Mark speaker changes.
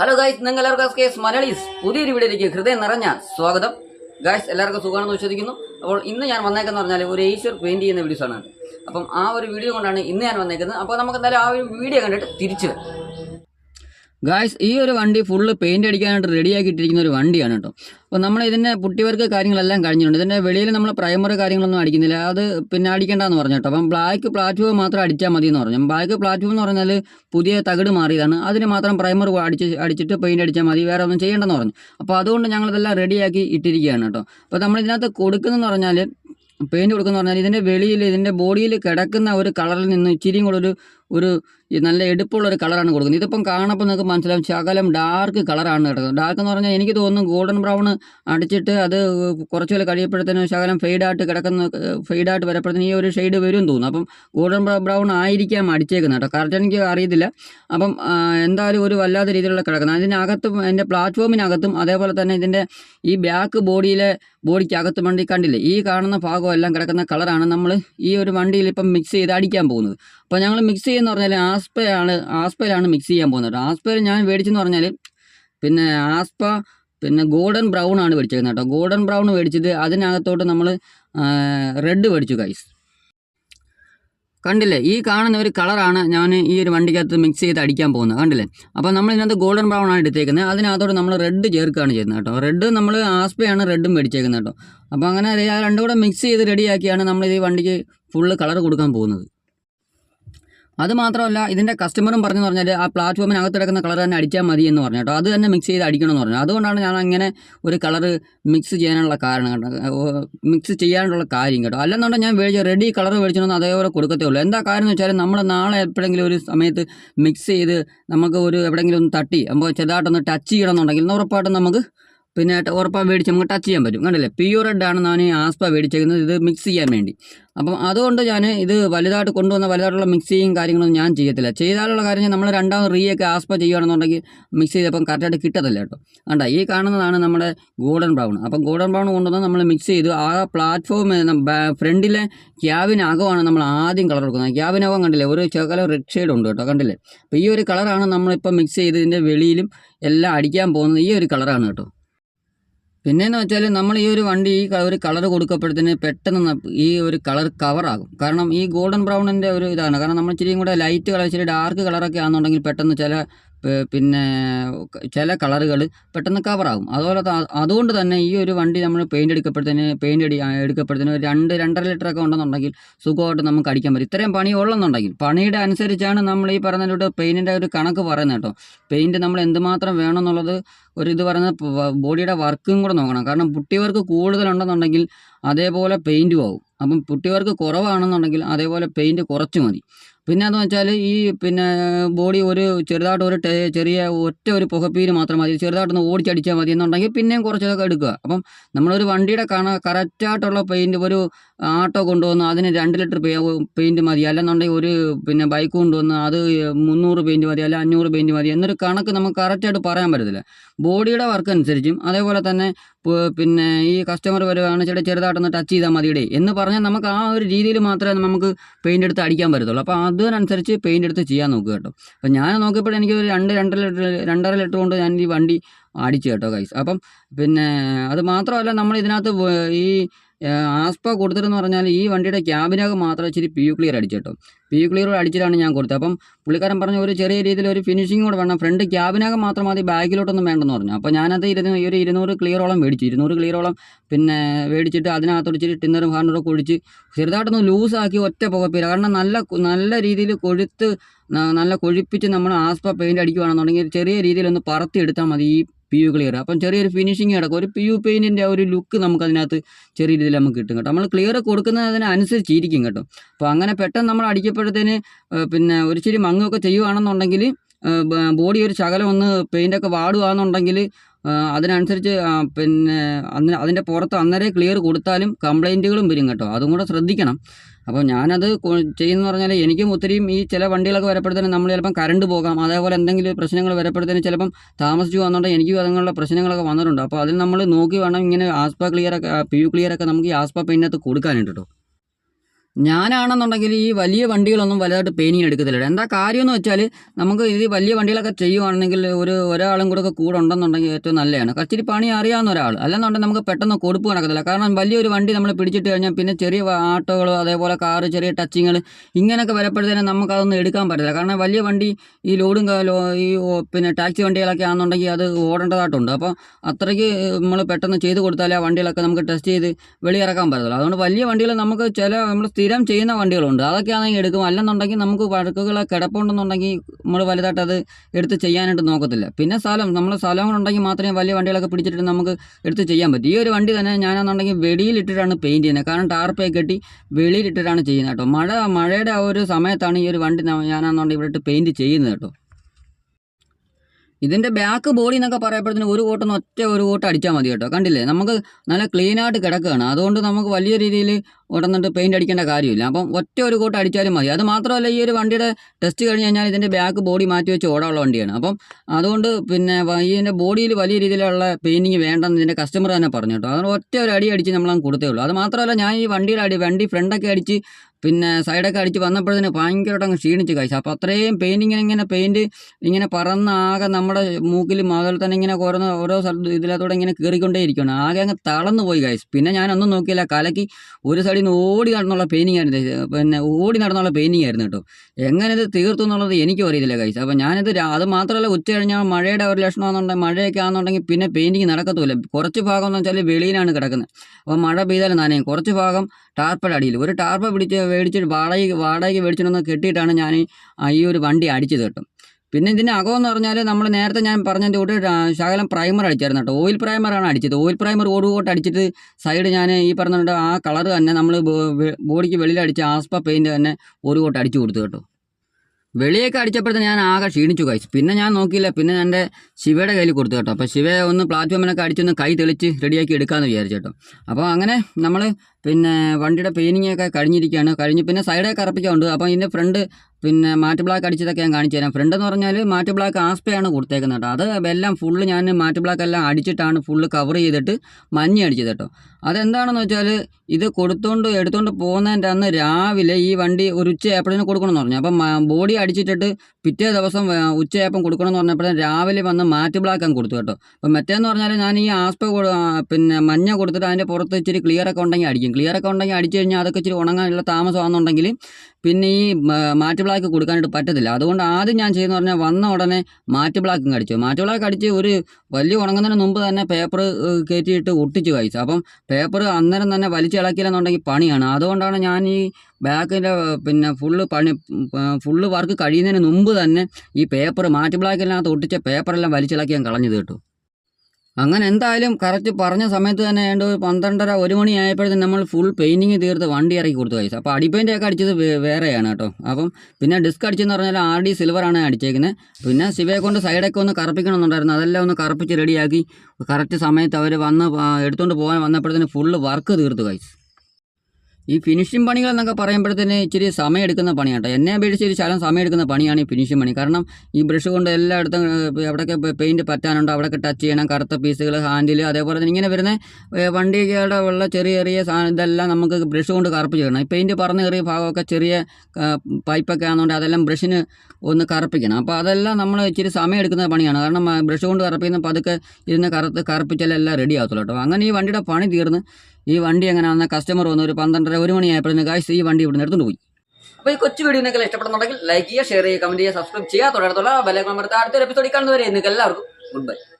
Speaker 1: Hello guys നിങ്ങൾ എല്ലാവർക്കും case Malayalees പുതിയൊരു വീഡിയോയിലേക്ക് ഹൃദയം നിറഞ്ഞ സ്വാഗതം. ഗായ്സ് എല്ലാവർക്കും സുഖമാണെന്ന് വിശ്വസിക്കുന്നു. അപ്പോൾ ഇന്ന് ഞാൻ വന്നേക്കെന്ന് പറഞ്ഞാൽ ഒരു ഏഷ്യർ പെയിന്റ് ചെയ്യുന്ന വീഡിയോസാണ് അപ്പം ആ ഒരു വീഡിയോ കൊണ്ടാണ് ഇന്ന് ഞാൻ വന്നേക്കുന്നത്. അപ്പോൾ നമുക്ക് എന്തായാലും ആ ഒരു വീഡിയോ കണ്ടിട്ട് തിരിച്ചു ഗായ്സ് ഈ ഒരു വണ്ടി ഫുള്ള് പെയിന്റ് അടിക്കാനായിട്ട് റെഡിയാക്കിയിട്ടിരിക്കുന്ന ഒരു വണ്ടിയാണ് കേട്ടോ. അപ്പോൾ നമ്മൾ ഇതിന്റെ പുട്ടിവർക്ക് കാര്യങ്ങളെല്ലാം കഴിഞ്ഞിട്ടുണ്ട്. ഇതിന്റെ വെളിയിൽ നമ്മൾ പ്രൈമറി കാര്യങ്ങളൊന്നും അടിക്കുന്നില്ല. അത് പിന്നെ അടിക്കേണ്ടെന്ന് പറഞ്ഞു കേട്ടോ. അപ്പം ബ്ലാക്ക് പ്ലാറ്റ്ഫോം മാത്രം അടിച്ചാൽ മതി എന്ന് പറഞ്ഞു ബ്ലാക്ക് പ്ലാറ്റ്ഫോം എന്ന് പറഞ്ഞാൽ പുതിയ തകിട് മാറിയതാണ്. അതിന് മാത്രം പ്രൈമർ അടിച്ച് അടിച്ചിട്ട് പെയിന്റ് അടിച്ചാൽ മതി. വേറെ ഒന്നും ചെയ്യേണ്ടെന്ന് പറഞ്ഞു. അപ്പോൾ അതുകൊണ്ട് ഞങ്ങളിതെല്ലാം റെഡിയാക്കി ഇട്ടിരിക്കുകയാണ് കേട്ടോ. അപ്പോൾ നമ്മൾ ഇതിനകത്ത് കൊടുക്കുന്നതെന്ന് പറഞ്ഞാൽ പെയിന്റ് കൊടുക്കുന്ന പറഞ്ഞാൽ ഇതിന്റെ വെളിയിൽ ഇതിന്റെ ബോഡിയിൽ കിടക്കുന്ന ഒരു കളറിൽ നിന്ന് ഇച്ചിരിയും കൂടെ ഒരു ഒരു നല്ല എടുപ്പുള്ള ഒരു കളറാണ് കൊടുക്കുന്നത്. ഇതിപ്പം കാണുമ്പോൾ നിങ്ങൾക്ക് മനസ്സിലാവും ശകലം ഡാർക്ക് കളറാണ് കിടക്കുന്നത്. ഡാർക്ക് എന്ന് പറഞ്ഞാൽ എനിക്ക് തോന്നുന്നു ഗോൾഡൻ ബ്രൗൺ അടിച്ചിട്ട് അത് കുറച്ച് വില കഴിയപ്പോഴത്തേനും ശകലം ഫെയ്ഡായിട്ട് കിടക്കുന്ന ഫെയ്ഡായിട്ട് വരപ്പോഴത്തേനും ഈ ഒരു ഷെയ്ഡ് വരും തോന്നുന്നു. അപ്പം ഗോൾഡൻ ബ്രൗൺ ആയിരിക്കാം അടിച്ചേക്കുന്നത് കേട്ടോ. കറക്റ്റ് എനിക്ക് അറിയത്തില്ല. അപ്പം എന്തായാലും ഒരു വല്ലാത്ത രീതിയിലുള്ള കിടക്കുന്നത്. അതിനകത്തും അതിന്റെ പ്ലാറ്റ്ഫോമിനകത്തും അതേപോലെ തന്നെ ഇതിന്റെ ഈ ബാക്ക് ബോഡിയിലെ ബോഡിക്കകത്ത് വണ്ടി കണ്ടില്ലേ? ഈ കാണുന്ന ഭാഗമെല്ലാം കിടക്കുന്ന കളറാണ് നമ്മൾ ഈ ഒരു വണ്ടിയിൽ ഇപ്പം മിക്സ് ചെയ്ത് അടിക്കാൻ പോകുന്നത്. അപ്പോൾ ഞങ്ങൾ മിക്സ് ചെയ്യുന്ന പറഞ്ഞാൽ ആസ്പയാണ് ആസ്പയിലാണ് മിക്സ് ചെയ്യാൻ പോകുന്നത്. ആസ്പയിൽ ഞാൻ മേടിച്ചെന്ന് പറഞ്ഞാൽ പിന്നെ ആസ്പ പിന്നെ ഗോൾഡൻ ബ്രൗൺ ആണ് മേടിച്ചേക്കുന്നത് കേട്ടോ. ഗോൾഡൻ ബ്രൗൺ മേടിച്ചിട്ട് അതിനകത്തോട്ട് നമ്മൾ റെഡ് മേടിച്ചു കൈസ് കണ്ടില്ലേ? ഈ കാണുന്ന ഒരു കളറാണ് ഞാൻ ഈ ഒരു വണ്ടിക്കകത്ത് മിക്സ് ചെയ്ത് അടിക്കാൻ പോകുന്നത്. കണ്ടില്ലേ? അപ്പോൾ നമ്മൾ ഇതിനകത്ത് ഗോൾഡൻ ബ്രൗൺ ആണ് എടുത്തേക്കുന്നത്. അതിനകത്തോട്ട് നമ്മൾ റെഡ് ചേർക്കുകയാണ് ചെയ്യുന്നത് കേട്ടോ. റെഡ് നമ്മൾ ആസ്പയാണ് റെഡും മേടിച്ചേക്കുന്നത് കേട്ടോ. അപ്പോൾ അങ്ങനെ രണ്ടും കൂടെ മിക്സ് ചെയ്ത് റെഡിയാക്കിയാണ് നമ്മൾ ഈ വണ്ടിക്ക് ഫുള്ള് കളർ കൊടുക്കാൻ പോകുന്നത്. അത് മാത്രമല്ല ഇതിന്റെ കസ്റ്റമറും പറഞ്ഞു പറഞ്ഞാൽ ആ പ്ലാറ്റ്ഫോമിനകത്ത് കിടക്കുന്ന കളർ തന്നെ അടിച്ചാൽ മതി എന്ന് പറഞ്ഞു കേട്ടോ. അത് തന്നെ മിക്സ് ചെയ്ത് അടിക്കണം എന്ന് പറഞ്ഞു. അതുകൊണ്ടാണ് ഞാൻ അങ്ങനെ ഒരു കളർ മിക്സ് ചെയ്യാനുള്ള കാരണം കേട്ടോ മിക്സ് ചെയ്യാനുള്ള കാര്യം കേട്ടോ. അല്ലെന്നുണ്ടെങ്കിൽ ഞാൻ മേടിച്ച റെഡി കളർ മേടിച്ചൊന്നും അതേപോലെ കൊടുക്കത്തേ ഉള്ളൂ. എന്താ കാര്യം എന്ന് വെച്ചാൽ നമ്മൾ നാളെ എപ്പോഴെങ്കിലും ഒരു സമയത്ത് മിക്സ് ചെയ്ത് നമുക്ക് ഒരു എവിടെയെങ്കിലും ഒന്ന് തട്ടി അപ്പോൾ ചെറുതായിട്ടൊന്ന് ടച്ച് ചെയ്യണമെന്നുണ്ടെങ്കിൽ ഉറപ്പായിട്ടും നമുക്ക് പിന്നെ ഉറപ്പാ മേടിച്ച് നമുക്ക് ടച്ച് ചെയ്യാൻ പറ്റും. കണ്ടില്ലേ? പ്യൂർ ആണ് ഞാൻ ആസ്പ മേടിച്ചേക്കുന്നത്. ഇത് മിക്സ് ചെയ്യാൻ വേണ്ടി. അപ്പം അതുകൊണ്ട് ഞാൻ ഇത് വലുതായിട്ട് കൊണ്ടുവന്ന വലുതായിട്ടുള്ള മിക്സിയും കാര്യങ്ങളൊന്നും ഞാൻ ചെയ്യത്തില്ല. ചെയ്താലുള്ള കാര്യം നമ്മൾ രണ്ടാമത് റീ ഒക്കെ ആസ്പ ചെയ്യുകയാണെന്നുണ്ടെങ്കിൽ മിക്സ് ചെയ്തപ്പം കറക്റ്റായിട്ട് കിട്ടത്തില്ല കേട്ടോ കണ്ട ഈ കാണുന്നതാണ് നമ്മുടെ golden brown appam golden brown കൊണ്ടുവന്ന് നമ്മൾ മിക്സ് ചെയ്തു ആ പ്ലാറ്റ്ഫോം ഫ്രണ്ടിലെ ക്യാബിനകമാണ് നമ്മൾ ആദ്യം കളർ കൊടുക്കുന്നത് ക്യാബിനകം കണ്ടില്ലേ? ഒരു ചെറുക്കല റെഡ് ഷെയ്ഡ് ഉണ്ട് കേട്ടോ കണ്ടില്ലേ? അപ്പോൾ ഈ ഒരു കളറാണ് നമ്മളിപ്പോൾ മിക്സ് ചെയ്ത് ഇതിന്റെ വെളിയിലും എല്ലാം അടിക്കാൻ പോകുന്നത്. ഈ ഒരു കളറാണ് കേട്ടോ പിന്നെയെന്ന് വെച്ചാൽ നമ്മൾ ഈ ഒരു വണ്ടി ഈ ഒരു കളർ കൊടുക്കപ്പെടുത്തിന് പെട്ടെന്ന് ഈ ഒരു കളർ കവറാകും കാരണം ഈ ഗോൾഡൻ ബ്രൗണിന്റെ ഒരു ഇതാണ്. കാരണം നമ്മൾ ഇച്ചിരിയും കൂടെ ലൈറ്റ് കളർ ഇച്ചിരി ഡാർക്ക് കളറൊക്കെ ആണെന്നുണ്ടെങ്കിൽ പെട്ടെന്ന് ചില പിന്നെ ചില കളറുകൾ പെട്ടെന്ന് കവറാകും. അതുപോലെ അതുകൊണ്ട് തന്നെ ഈ ഒരു വണ്ടി നമ്മൾ പെയിന്റ് എടുക്കപ്പെടുത്തിന് പെയിന്റ് അടി എടുക്കപ്പെടുത്തിന് ഒരു രണ്ട് രണ്ടര ലിറ്റർ ഒക്കെ ഉണ്ടെന്നുണ്ടെങ്കിൽ സുഖമായിട്ട് നമുക്ക് അടിക്കാൻ പറ്റും. ഇത്രയും പണി ഉള്ളെന്നുണ്ടെങ്കിൽ പണിയുടെ അനുസരിച്ചാണ് നമ്മൾ ഈ പറഞ്ഞ പെയിന്റിന്റെ ഒരു കണക്ക് പറയുന്നത് കേട്ടോ. പെയിന്റ് നമ്മൾ എന്തുമാത്രം വേണമെന്നുള്ളത് ഒരു ഇത് പറയുന്ന ബോഡിയുടെ വർക്കും കൂടെ നോക്കണം. കാരണം പുട്ടി വർക്ക് കൂടുതലുണ്ടെന്നുണ്ടെങ്കിൽ അതേപോലെ പെയിന്റും ആവും. അപ്പം പുട്ടി വർക്ക് കുറവാണെന്നുണ്ടെങ്കിൽ അതേപോലെ പെയിന്റ് കുറച്ച് മതി. പിന്നെ എന്ന് വെച്ചാൽ ഈ പിന്നെ ബോഡി ഒരു ചെറുതായിട്ട് ഒരു ചെറിയ ഒറ്റ ഒരു പുകപ്പീര് മാത്രം മതി. ചെറുതായിട്ടൊന്ന് ഓടിച്ചടിച്ചാൽ മതി എന്നുണ്ടെങ്കിൽ പിന്നെയും കുറച്ചൊക്കെ എടുക്കുക. അപ്പം നമ്മളൊരു വണ്ടിയുടെ കണ കറക്റ്റായിട്ടുള്ള പെയിന്റ് ഒരു ആട്ടോ കൊണ്ടുവന്ന് അതിന് രണ്ട് ലിറ്റർ പെയിന്റ് മതി. അല്ലെന്നുണ്ടെങ്കിൽ ഒരു പിന്നെ ബൈക്ക് കൊണ്ടുവന്ന് അത് മുന്നൂറ് പെയിന്റ് മതി അല്ല അഞ്ഞൂറ് പെയിന്റ് മതി എന്നൊരു കണക്ക് നമുക്ക് കറക്റ്റായിട്ട് പറയാൻ പറ്റത്തില്ല. ബോഡിയുടെ വർക്ക് അനുസരിച്ചും അതേപോലെ തന്നെ പിന്നെ ഈ കസ്റ്റമർ വരുവാണ് ചേട്ടാ ചെറുതായിട്ടൊന്ന് ടച്ച് ചെയ്താൽ മതിയുടെ എന്ന് പറഞ്ഞാൽ നമുക്ക് ആ ഒരു രീതിയിൽ മാത്രമേ നമുക്ക് പെയിന്റ് എടുത്ത് അടിക്കാൻ പറ്റത്തുള്ളൂ. അപ്പോൾ അതിനനുസരിച്ച് പെയിന്റ് എടുത്ത് ചെയ്യാൻ നോക്കുക കേട്ടോ. അപ്പോൾ ഞാൻ നോക്കിയപ്പോൾ എനിക്ക് ഒരു രണ്ട് രണ്ടര ലിറ്റർ രണ്ടര ലിറ്റർ കൊണ്ട് ഞാൻ ഈ വണ്ടി അടിച്ചു കേട്ടോ കൈസ് അപ്പം പിന്നെ അത് മാത്രമല്ല നമ്മൾ ഇതിനകത്ത് ഈ ആസ്പ കൊടുത്തിട്ടെന്ന് പറഞ്ഞാൽ ഈ വണ്ടിയുടെ ക്യാബിനകം മാത്രം ഇച്ചിരി പി യു ക്ലിയർ അടിച്ചു കേട്ടോ പി യു ക്ലിയർ അടിച്ചിട്ടാണ് ഞാൻ കൊടുത്തത്. അപ്പം പുള്ളിക്കാരൻ പറഞ്ഞ ഒരു ചെറിയ രീതിയിൽ ഒരു ഫിനിഷിംഗ് കൂടെ വേണം. ഫ്രണ്ട് ക്യാബിനകം മാത്രം മതി ബാക്കിലോട്ടൊന്നും വേണ്ടെന്ന് പറഞ്ഞു. അപ്പോൾ ഞാനത് ഇരുന്ന് ഈ ഒരു ഇരുന്നൂറ് ക്ലിയറോളം മേടിച്ചു. ഇരുന്നൂറ് ക്ലിയറോളം പിന്നെ മേടിച്ചിട്ട് അതിനകത്തോട് ഇച്ചിരി ടിന്നറും ഹാർഡറും ഒഴിച്ച് ചെറുതായിട്ടൊന്ന് ലൂസാക്കി ഒറ്റ പുകപ്പില്ല കാരണം നല്ല നല്ല രീതിയിൽ കൊഴുത്ത് നല്ല കൊഴിപ്പിച്ച് നമ്മൾ ആസ്പ പെയിന്റ് അടിക്കുകയാണെന്നുണ്ടെങ്കിൽ ചെറിയ രീതിയിലൊന്ന് പറത്തി എടുത്താൽ മതി. ഈ പി യു ക്ലിയർ അപ്പം ചെറിയൊരു ഫിനിഷിങ് കിടക്കും ഒരു പി യു പെയിന്റിന്റെ ഒരു ലുക്ക് നമുക്ക് അതിനകത്ത് ചെറിയ രീതിയിൽ നമുക്ക് കിട്ടും കേട്ടോ. നമ്മൾ ക്ലിയർ കൊടുക്കുന്നതിനനുസരിച്ച് ഇരിക്കും കേട്ടോ. അപ്പോൾ അങ്ങനെ പെട്ടെന്ന് നമ്മൾ അടിക്കപ്പോഴത്തേന് പിന്നെ ഒരു ഇച്ചിരി മങ്ങൊക്കെ ചെയ്യുവാണെന്നുണ്ടെങ്കിൽ ബോഡി ഒരു ശകലം ഒന്ന് പെയിന്റൊക്കെ വാടുകയാണെന്നുണ്ടെങ്കിൽ അതിനനുസരിച്ച് പിന്നെ അന്ന് അതിന്റെ പുറത്ത് അന്നേരം ക്ലിയർ കൊടുത്താലും കംപ്ലൈന്റുകളും വരും കേട്ടോ. അതും കൂടെ ശ്രദ്ധിക്കണം. അപ്പോൾ ഞാനത് ചെയ്യുന്ന പറഞ്ഞാൽ എനിക്കും ഒത്തിരിയും ഈ ചില വണ്ടികളൊക്കെ വരപ്പെടുത്തേനും നമ്മൾ ചിലപ്പം കറണ്ട് പോകാം. അതേപോലെ എന്തെങ്കിലും പ്രശ്നങ്ങൾ വരപ്പെടുത്തേനും ചിലപ്പം താമസിച്ചു വന്നുണ്ടെങ്കിൽ എനിക്കും അതുങ്ങളുടെ പ്രശ്നങ്ങളൊക്കെ വന്നിട്ടുണ്ട്. അപ്പോൾ അതിൽ നമ്മൾ നോക്കി വേണം ഇങ്ങനെ ആസ്പ ക്ലിയറൊക്കെ പി യു ക്ലിയറൊക്കെ നമുക്ക് ഈ ആസ്പ പെയിനകത്ത് കൊടുക്കാനുണ്ട് കേട്ടോ. ഞാനാണെന്നുണ്ടെങ്കിൽ ഈ വലിയ വണ്ടികളൊന്നും വലുതായിട്ട് പെയിനിങ് എടുക്കത്തില്ല. എന്താ കാര്യം എന്ന് വെച്ചാൽ നമുക്ക് ഇത് വലിയ വണ്ടികളൊക്കെ ചെയ്യുവാണെങ്കിൽ ഒരു ഒരാളും കൂടെ ഒക്കെ കൂടെ ഉണ്ടെന്നുണ്ടെങ്കിൽ ഏറ്റവും നല്ലതാണ്. കച്ചിരി പണി അറിയാവുന്ന ഒരാൾ. അല്ലെന്നുണ്ടെങ്കിൽ നമുക്ക് പെട്ടെന്ന് കൊടുപ്പ് നടക്കത്തില്ല. കാരണം വലിയൊരു വണ്ടി നമ്മൾ പിടിച്ചിട്ട് കഴിഞ്ഞാൽ പിന്നെ ചെറിയ ആട്ടോകളോ അതേപോലെ കാറ് ചെറിയ ടച്ചിങ്ങൾ ഇങ്ങനെയൊക്കെ വരപ്പോഴത്തേനും നമുക്കതൊന്നും എടുക്കാൻ പറ്റില്ല കാരണം വലിയ വണ്ടി ഈ ലോഡും ഈ പിന്നെ ടാക്സി വണ്ടികളൊക്കെ ആണെന്നുണ്ടെങ്കിൽ അത് ഓടേണ്ടതായിട്ടുണ്ട്. അപ്പോൾ അത്രയ്ക്ക് നമ്മൾ പെട്ടെന്ന് ചെയ്ത് കൊടുത്താലേ ആ വണ്ടികളൊക്കെ നമുക്ക് ടെസ്റ്റ് ചെയ്ത് വെളിയിറക്കാൻ പറ്റത്തുള്ളൂ. അതുകൊണ്ട് വലിയ വണ്ടികൾ നമുക്ക് ചില നമ്മൾ സ്ഥിരം ചെയ്യുന്ന വണ്ടികളുണ്ട്. അതൊക്കെയാണെങ്കിൽ എടുക്കും അല്ലെന്നുണ്ടെങ്കിൽ നമുക്ക് വഴക്കുകളെ കിടപ്പുണ്ടെന്നുണ്ടെങ്കിൽ നമ്മൾ വലുതായിട്ട് അത് എടുത്ത് ചെയ്യാനായിട്ട് നോക്കത്തില്ല. പിന്നെ സ്ഥലം നമ്മൾ സ്ഥലങ്ങളുണ്ടെങ്കിൽ മാത്രമേ വലിയ വണ്ടികളൊക്കെ പിടിച്ചിട്ട് നമുക്ക് എടുത്ത് ചെയ്യാൻ പറ്റൂ. ഈ ഒരു വണ്ടി തന്നെ ഞാനാണെന്നുണ്ടെങ്കിൽ വെളിയിലിട്ടിട്ടാണ് പെയിന്റ് ചെയ്യുന്നത്. കാരണം ടാർപ്പയൊക്കെ കെട്ടി വെളിയിലിട്ടിട്ടാണ് ചെയ്യുന്നത് കേട്ടോ. മഴ മഴയുടെ ആ ഒരു സമയത്താണ് ഈ ഒരു വണ്ടി ഞാനാണെന്നുണ്ടെങ്കിൽ ഇവിടെ പെയിന്റ് ചെയ്യുന്നത് കേട്ടോ. ഇതിന്റെ ബാക്ക് ബോഡി എന്നൊക്കെ പറയപ്പെടുന്നതിന് ഒരു കോട്ടൊന്ന് ഒറ്റ ഒരു കോട്ട് അടിച്ചാൽ മതി കേട്ടോ. കണ്ടില്ലേ? നമുക്ക് നല്ല ക്ലീൻ ആയിട്ട് കിടക്കുകയാണ്. അതുകൊണ്ട് നമുക്ക് വലിയ രീതിയിൽ ഉടന്നിട്ട് പെയിന്റ് അടിക്കേണ്ട കാര്യമില്ല. അപ്പം ഒറ്റ ഒരു കോട്ട് അടിച്ചാലും മതി. അത് മാത്രമല്ല ഈ ഒരു വണ്ടിയുടെ ടെസ്റ്റ് കഴിഞ്ഞ് കഴിഞ്ഞാൽ ഇതിന്റെ ബാക്ക് ബോഡി മാറ്റി വെച്ച് ഓടാനുള്ള വണ്ടിയാണ്. അപ്പം അതുകൊണ്ട് പിന്നെ ഇതിന്റെ ബോഡിയിൽ വലിയ രീതിയിലുള്ള പെയിന്റിങ് വേണ്ടെന്ന് ഇതിന്റെ കസ്റ്റമർ തന്നെ പറഞ്ഞു കേട്ടോ. അതുകൊണ്ട് ഒറ്റ ഒരു അടി അടിച്ച് നമ്മളങ്ങ് കൊടുത്തേ ഉള്ളൂ. അത് മാത്രമല്ല ഞാൻ ഈ വണ്ടിയുടെ അടി വണ്ടി ഫ്രണ്ടൊക്കെ അടിച്ച് പിന്നെ സൈഡൊക്കെ അടിച്ച് വന്നപ്പോഴത്തേന് ഭയങ്കരമായിട്ട് അങ്ങ് ക്ഷീണിച്ച് കഴിച്ചു അപ്പോൾ അത്രയും പെയിന്റിങ്ങനെ ഇങ്ങനെ പെയിന്റ് ഇങ്ങനെ പറന്ന് ആകെ നമ്മുടെ മൂക്കിലും അതുപോലെ തന്നെ ഇങ്ങനെ കുറഞ്ഞ ഓരോ സ്ഥലത്ത് ഇതിലൂടെ ഇങ്ങനെ കയറിക്കൊണ്ടേ ഇരിക്കുകയാണ് ആകെ അങ്ങ് തളർന്നു പോയി കഴിച്ചു പിന്നെ ഞാനൊന്നും നോക്കിയില്ല. കലക്കി ഒരു സൈഡിൽ നിന്ന് ഓടി നടന്നുള്ള പെയിന്റിങ് ആയിരുന്നു. പിന്നെ ഓടി നടന്നുള്ള പെയിന്റിങ് ആയിരുന്നു കേട്ടോ. എങ്ങനെ ഇത് തീർത്തു എന്നുള്ളത് എനിക്കും അറിയില്ല കഴിച്ചു അപ്പോൾ ഞാനിത് അത് മാത്രമല്ല ഉച്ച കഴിഞ്ഞാൽ മഴയുടെ ഒരു ലക്ഷണമെന്നുണ്ടെങ്കിൽ മഴയൊക്കെ ആണെന്നുണ്ടെങ്കിൽ പിന്നെ പെയിന്റിങ് നടക്കത്തുമില്ല. കുറച്ച് ഭാഗം എന്ന് വെച്ചാൽ വെളിയിലാണ് കിടക്കുന്നത്. അപ്പോൾ മഴ പെയ്താലും നനയും. കുറച്ച് ഭാഗം ടാർപ്പയുടെ അടിയിൽ ഒരു ടാർപ്പ പിടിച്ച് മേടിച്ചിട്ട് വാടകയ്ക്ക് വാടകയ്ക്ക് മേടിച്ചിട്ടൊന്ന് കെട്ടിയിട്ടാണ് ഞാൻ ഈ- ഒരു വണ്ടി അടിച്ചത് കേട്ടോ. പിന്നെ ഇതിന്റെ അകമെന്ന് പറഞ്ഞാൽ നമ്മൾ നേരത്തെ ഞാൻ പറഞ്ഞതിന്റെ കൂടെ ര- ശകലം പ്രൈമർ അടിച്ചായിരുന്നു കേട്ടോ. ഓയിൽ പ്രൈമറാണ് അടിച്ചത്. ഓയിൽ പ്രൈമർ ഓടുകൂട്ട് അടിച്ചിട്ട് സൈഡ് ഞാൻ ഈ പറഞ്ഞിട്ട് ആ കളർ തന്നെ നമ്മൾ ബോഡിക്ക് വെളിയിൽ അടിച്ച ആസ്പ പെയിന്റ് തന്നെ ഒരു കോട്ട് അടിച്ചു കൊടുത്തു കേട്ടോ. വെളിയൊക്കെ അടിച്ചപ്പോഴത്തെ ഞാൻ ആകെ ക്ഷീണിച്ചു കഴിച്ചു പിന്നെ ഞാൻ നോക്കിയില്ല. പിന്നെ എന്റെ ശിവയുടെ കയ്യിൽ കൊടുത്തു കേട്ടോ. അപ്പോൾ ശിവയെ ഒന്ന് പ്ലാറ്റ്ഫോമിനൊക്കെ അടിച്ചൊന്ന് കൈ തെളിച്ച് റെഡിയാക്കി എടുക്കാമെന്ന് വിചാരിച്ചു കേട്ടോ. അപ്പോൾ അങ്ങനെ നമ്മൾ പിന്നെ വണ്ടിയുടെ പെയിനിങ്ങൊക്കെ കഴിഞ്ഞിരിക്കുകയാണ്. കഴിഞ്ഞ് പിന്നെ സൈഡൊക്കെ ഉണ്ട് അപ്പോൾ ഇതിന്റെ ഫ്രണ്ട് പിന്നെ മാറ്റ് ബ്ലാക്ക് അടിച്ചതൊക്കെ ഞാൻ കാണിച്ചു തരാം. ഫ്രണ്ട് എന്ന് പറഞ്ഞാൽ മാറ്റ് ബ്ലാക്ക് ആസ്പയാണ് കൊടുത്തേക്കുന്നത് കേട്ടോ. അത് എല്ലാം ഫുള്ള് ഞാൻ മാറ്റ് ബ്ലാക്ക് എല്ലാം അടിച്ചിട്ടാണ് ഫുള്ള് കവർ ചെയ്തിട്ട് മഞ്ഞ അടിച്ചത് കേട്ടോ. അതെന്താണെന്ന് വെച്ചാൽ ഇത് കൊടുത്തോണ്ട് എടുത്തോണ്ട് പോകുന്നതിന്റെ അന്ന് രാവിലെ ഈ വണ്ടി ഒരു ഉച്ചയായപ്പോഴത്തേന് കൊടുക്കണമെന്ന് പറഞ്ഞു. അപ്പം ബോഡി അടിച്ചിട്ടിട്ട് പിറ്റേ ദിവസം ഉച്ചയായപ്പം കൊടുക്കണമെന്ന് പറഞ്ഞപ്പോഴേ രാവിലെ വന്ന് മാറ്റ് ബ്ലാക്ക് അങ്ങ് കൊടുത്തു കേട്ടോ. അപ്പം മറ്റേന്ന് പറഞ്ഞാൽ ഞാൻ ഈ ആസ്പ പിന്നെ മഞ്ഞ കൊടുത്തിട്ട് അതിന്റെ പുറത്ത് ഇച്ചിരി ക്ലിയർ ഒക്കെ ഉണ്ടെങ്കിൽ അടിക്കും. ക്ലിയർ ഒക്കെ ഉണ്ടെങ്കിൽ അടിച്ചു കഴിഞ്ഞാൽ അതൊക്കെ ഇച്ചിരി ഉണങ്ങാനുള്ള താമസമാണെന്നുണ്ടെങ്കിൽ പിന്നെ ഈ മാറ്റ് ബ്ലാക്ക് കൊടുക്കാനായിട്ട് പറ്റത്തില്ല. അതുകൊണ്ട് ആദ്യം ഞാൻ ചെയ്യുന്ന പറഞ്ഞാൽ വന്ന ഉടനെ മാറ്റ് ബ്ലാക്കും അടിച്ചു മാറ്റ് ബ്ലാക്ക് അടിച്ച് ഒരു വലിയ ഉണങ്ങുന്നതിന് മുമ്പ് തന്നെ പേപ്പർ കയറ്റിയിട്ട് ഒട്ടിച്ച് കഴിച്ചു. അപ്പം പേപ്പർ അന്നേരം തന്നെ വലിച്ചിളക്കില്ലെന്നുണ്ടെങ്കിൽ പണിയാണ്. അതുകൊണ്ടാണ് ഞാൻ ഈ ബാക്കിന്റെ പിന്നെ ഫുള്ള് പണി ഫുള്ള് വർക്ക് കഴിയുന്നതിന് മുമ്പ് തന്നെ ഈ പേപ്പർ മാറ്റ് ബ്ലാക്കിനകത്ത് ഒട്ടിച്ച പേപ്പറെല്ലാം വലിച്ചിളക്കി ഞാൻ കളഞ്ഞത് കേട്ടോ. അങ്ങനെ എന്തായാലും കറക്റ്റ് പറഞ്ഞ സമയത്ത് തന്നെ ഏണ്ട ഒരു പന്ത്രണ്ടര ഒരു മണി ആയപ്പോഴത്തേക്കും നമ്മൾ ഫുൾ പെയിന്റിങ് തീർത്ത് വണ്ടി ഇറക്കി കൊടുത്തു കഴിച്ചു അപ്പോൾ അടിപ്പെയിന്റ് ഒക്കെ അടിച്ചത് വേറെയാണ് കേട്ടോ. അപ്പം പിന്നെ ഡിസ്ക് അടിച്ചെന്ന് പറഞ്ഞാൽ ആർ ഡി സിൽവറാണ് അടിച്ചേക്കുന്നത് പിന്നെ ശിവയെ കൊണ്ട് സൈഡൊക്കെ ഒന്ന് കറപ്പിക്കണമെന്നുണ്ടായിരുന്നു. അതെല്ലാം ഒന്ന് കറപ്പിച്ച് റെഡിയാക്കി കറക്റ്റ് സമയത്ത് അവർ വന്ന് എടുത്തുകൊണ്ട് പോകാൻ വന്നപ്പോഴത്തേന് ഫുള്ള് വർക്ക് തീർത്തു കഴിച്ചു ഈ ഫിനിഷിംഗ് പണികൾ എന്നൊക്കെ പറയുമ്പോഴത്തേന് ഇച്ചിരി സമയം എടുക്കുന്ന കേട്ടോ. എന്നെ അപേക്ഷിച്ച് ഒരു ശകലം സമയം എടുക്കുന്ന പണിയാണ് ഈ ഫിനിഷിംഗ് പണി. കാരണം ഈ ബ്രഷ് കൊണ്ട് എല്ലായിടത്തും എവിടെയൊക്കെ പെയിന്റ് പറ്റാനുണ്ട് അവിടെയൊക്കെ ടച്ച് ചെയ്യണം കറുത്ത പീസുകൾ ഹാൻഡിൽ അതേപോലെ തന്നെ ഇങ്ങനെ വരുന്ന വണ്ടിയുടെ ഉള്ള ചെറിയ ചെറിയ ഇതെല്ലാം നമുക്ക് ബ്രഷ് കൊണ്ട് കറുപ്പ് ചെയ്യണം ഈ പെയിന്റ് പറന്ന് കയറിയ ഭാഗമൊക്കെ ചെറിയ പൈപ്പൊക്കെ ആണെന്നുണ്ട് അതെല്ലാം ബ്രഷിന് ഒന്ന് കറുപ്പിക്കണം. അപ്പോൾ അതെല്ലാം നമ്മൾ ഇച്ചിരി സമയം എടുക്കുന്ന പണിയാണ്. കാരണം ബ്രഷ് കൊണ്ട് കറുപ്പിക്കുന്ന പതുക്കെ ഇരുന്ന് കറുത്ത് കറുപ്പിച്ചാലെല്ലാം റെഡി ആകത്തുള്ളൂ കേട്ടോ. അങ്ങനെ ഈ വണ്ടിയുടെ പണി തീർന്ന് ഈ വണ്ടി എങ്ങനെ വന്ന കസ്റ്റമർ വന്ന് ഒരു പന്ത്രണ്ടര ഒരു മണിയായപ്പോഴത്തേന് കാശ് ഈ വണ്ടി ഇവിടുന്ന് എടുത്തുകൊണ്ട് പോയി. അപ്പോൾ ഈ കൊച്ചു വീഡിയോ നിങ്ങൾക്ക് ഇഷ്ടപ്പെടുന്നുണ്ടെങ്കിൽ ലൈക്ക് ചെയ്യുക ഷെയർ ചെയ്യുക കമന്റ് ചെയ്യുക സബ്സ്ക്രൈബ് ചെയ്യുക. തുടർന്നുള്ള അടുത്ത അടുത്തൊരു എപ്പിസോഡിൽ കാണുന്നവരെ നിങ്ങൾക്ക് എല്ലാവർക്കും ഗുഡ് ബൈ